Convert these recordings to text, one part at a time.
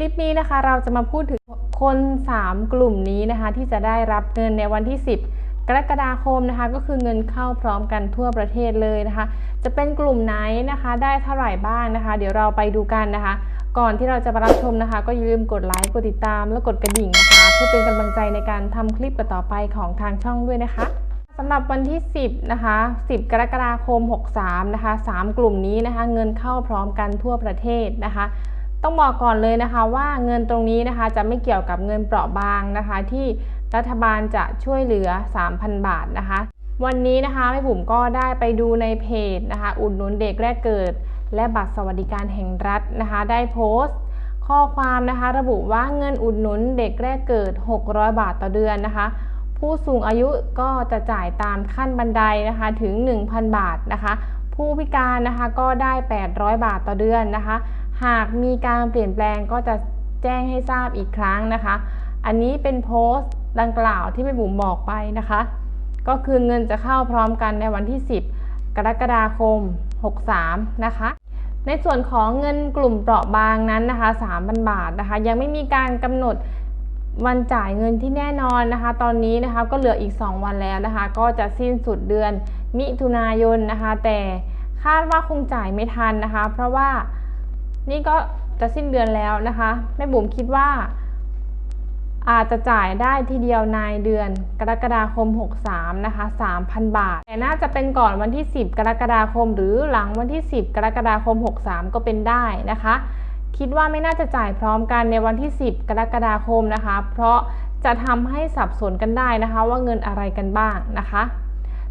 ลิปนี้นะคะเราจะมาพูดถึงคน 3 กลุ่มนี้นะคะ ที่จะได้รับเงินในวันที่ 10 กรกฎาคมนะคะ ก็คือเงินเข้าพร้อมกันทั่วประเทศเลยนะคะ จะเป็นกลุ่มไหนนะคะ ได้เท่าไหร่บ้างนะคะ เดี๋ยวเราไปดูกันนะคะ ก่อนที่เราจะมารับชมนะคะ ก็อย่าลืมกดไลค์กดติดตาม และกดกระดิ่งนะคะ เพื่อเป็นกำลังใจในการทำคลิปต่อไปของทางช่องด้วยนะคะสำหรับวันที่ 10 นะคะ 10 กรกฎาคม 63 นะคะ 3 กลุ่มนี้นะคะ เงินเข้าพร้อมกันทั่วประเทศนะคะ ต้องบอกก่อนเลยนะคะว่าเงินตรงนี้นะคะจะไม่เกี่ยวกับเงินเปราะบางนะคะ ที่รัฐบาลจะช่วยเหลือ 3,000 บาทนะคะ วันนี้นะคะแม่บุ๋มก็ได้ไปดูในเพจนะคะ อุดหนุนเด็กแรกเกิด และบัตรสวัสดิการแห่งรัฐนะคะ ได้โพสต์ ข้อความนะคะ ระบุว่าเงินอุดหนุนเด็กแรกเกิด 600 บาทต่อเดือนนะคะ ผู้สูงอายุก็จะจ่ายตามขั้นบันไดนะคะถึง 1,000 บาทนะคะ ผู้พิการนะคะก็ได้ 800 บาทต่อเดือนนะคะ หากมีการเปลี่ยนแปลงก็จะแจ้งให้ทราบอีกครั้งนะคะ อันนี้เป็นโพสต์ดังกล่าวที่แม่บุ๋มบอกไปนะคะ ก็คือเงินจะเข้าพร้อมกันในวันที่ 10 กรกฎาคม 63 นะคะ ในส่วนของเงินกลุ่มเปราะบางนั้นนะคะ 3,000 บาทนะคะ ยังไม่มีการกำหนดวันจ่ายเงินที่แน่นอนนะคะ ตอนนี้นะคะก็เหลืออีก 2 วันแล้วนะคะ ก็จะสิ้นสุดเดือนมิถุนายนนะคะ แต่คาดว่าคงจ่ายไม่ทันนะคะ เพราะว่า นี่ก็จะสิ้นเดือนแล้วนะคะแม่บุ๋มคิดว่า อาจจะจ่ายได้ทีเดียวในเดือนกรกฎาคม 63นะคะ3,000 บาท แต่น่าจะเป็นก่อนวันที่ 10 กรกฎาคม หรือหลังวันที่ 10 กรกฎาคม 63 ก็เป็นได้นะคะ คิดว่าไม่น่าจะจ่ายพร้อมกันในวันที่ 10 กรกฎาคมนะคะ เพราะจะทำให้สับสนกันได้นะคะ ว่าเงินอะไรกันบ้างนะคะ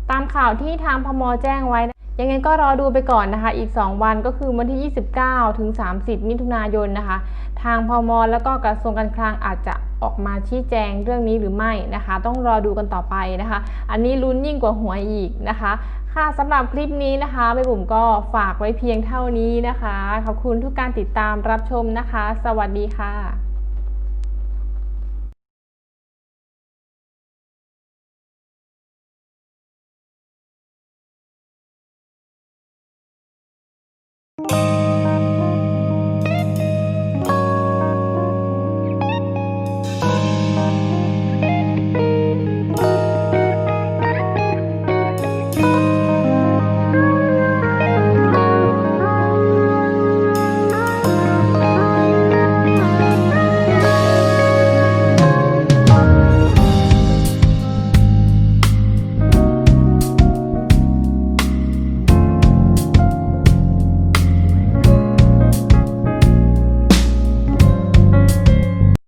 ตามข่าวที่ทางพมแจ้งไว้ ยังไงก็รอดูไปก่อนนะคะ อีก 2 วันก็คือวันที่ 29 ถึง 30 มิถุนายนนะคะ ทางพมแล้วก็กระทรวงการคลังอาจจะออกมาชี้แจงเรื่องนี้หรือไม่นะคะ ต้องรอดูกันต่อไปนะคะ อันนี้ลุ้นยิ่งกว่าหวยอีกนะคะ ค่ะสำหรับคลิปนี้นะคะแม่บุ๋มก็ฝากไว้เพียงเท่านี้นะคะ ขอบคุณทุกการติดตามรับชมนะคะ สวัสดีค่ะ